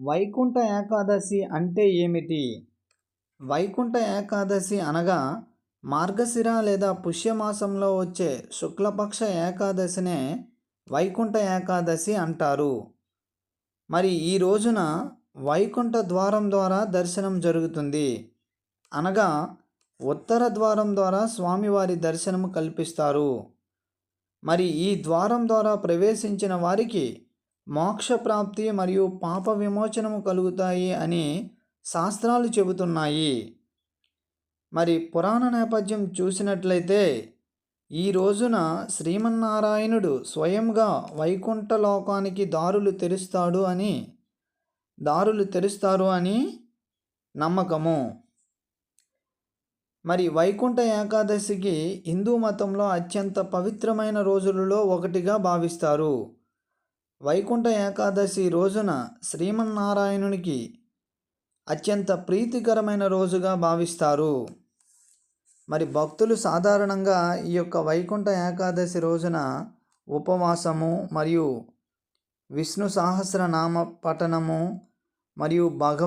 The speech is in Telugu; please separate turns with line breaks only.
వైకుంఠ ఏకాదశి అంటే ఏమిటి? వైకుంఠ ఏకాదశి అనగా మార్గశిర లేదా పుష్యమాసంలో వచ్చే శుక్లపక్ష ఏకాదశినే వైకుంఠ ఏకాదశి అంటారు. మరి ఈ రోజున వైకుంఠ ద్వారం ద్వారా దర్శనం జరుగుతుంది. అనగా ఉత్తర ద్వారం ద్వారా స్వామివారి దర్శనం కల్పిస్తారు. మరి ఈ ద్వారం ద్వారా ప్రవేశించిన వారికి మోక్షప్రాప్తి మరియు పాప విమోచనము కలుగుతాయి అని శాస్త్రాలు చెబుతున్నాయి. మరి పురాణ నేపథ్యం చూసినట్లయితే ఈ రోజున శ్రీమన్నారాయణుడు స్వయంగా వైకుంఠ లోకానికి దారులు తెరుస్తాడు అని దారులు తెరుస్తారు అని నమ్మకము. మరి వైకుంఠ ఏకాదశికి హిందూ మతంలో అత్యంత పవిత్రమైన రోజులలో ఒకటిగా భావిస్తారు. వైకుంఠ ఏకాదశి రోజున శ్రీమన్నారాయణునికి అత్యంత ప్రీతికరమైన రోజుగా భావిస్తారు. మరి భక్తులు సాధారణంగా ఈ యొక్క వైకుంఠ ఏకాదశి రోజున ఉపవాసము మరియు విష్ణు సహస్రనామ పఠనము మరియు భగవ